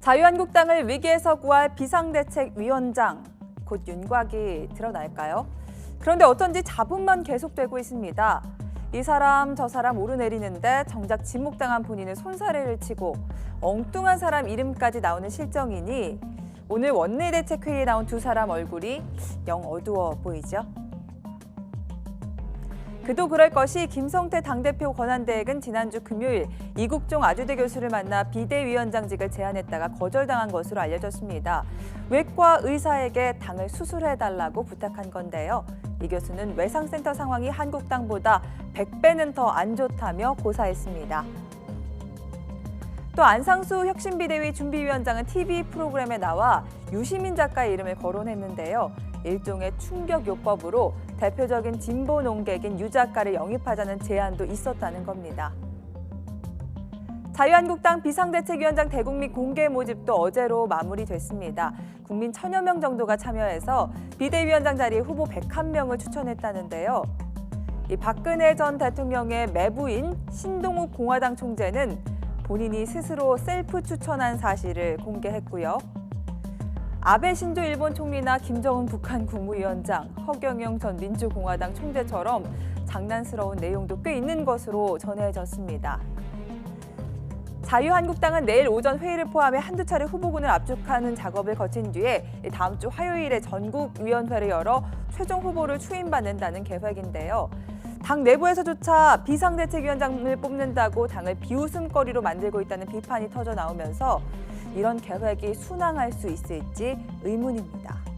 자유한국당을 위기에서 구할 비상대책위원장 곧 윤곽이 드러날까요? 그런데 어쩐지 잡음만 계속되고 있습니다. 이 사람 저 사람 오르내리는데 정작 지목당한 본인은 손사래를 치고 엉뚱한 사람 이름까지 나오는 실정이니 오늘 원내대책회의에 나온 두 사람 얼굴이 영 어두워 보이죠? 그도 그럴 것이 김성태 당대표 권한대행은 지난주 금요일 이국종 아주대 교수를 만나 비대위원장직을 제안했다가 거절당한 것으로 알려졌습니다. 외과 의사에게 당을 수술해달라고 부탁한 건데요. 이 교수는 외상센터 상황이 한국당보다 100배는 더 안 좋다며 고사했습니다. 또 안상수 혁신비대위 준비위원장은 TV 프로그램에 나와 유시민 작가의 이름을 거론했는데요. 일종의 충격 요법으로 대표적인 진보 농객인 유 작가를 영입하자는 제안도 있었다는 겁니다. 자유한국당 비상대책위원장 대국민 공개 모집도 어제로 마무리됐습니다. 국민 천여 명 정도가 참여해서 비대위원장 자리에 후보 101명을 추천했다는데요. 이 박근혜 전 대통령의 매부인 신동욱 공화당 총재는 본인이 스스로 셀프 추천한 사실을 공개했고요. 아베 신조 일본 총리나 김정은 북한 국무위원장, 허경영 전 민주공화당 총재처럼 장난스러운 내용도 꽤 있는 것으로 전해졌습니다. 자유한국당은 내일 오전 회의를 포함해 한두 차례 후보군을 압축하는 작업을 거친 뒤에 다음 주 화요일에 전국위원회를 열어 최종 후보를 추임받는다는 계획인데요. 당 내부에서조차 비상대책위원장을 뽑는다고 당을 비웃음거리로 만들고 있다는 비판이 터져 나오면서 이런 계획이 순항할 수 있을지 의문입니다.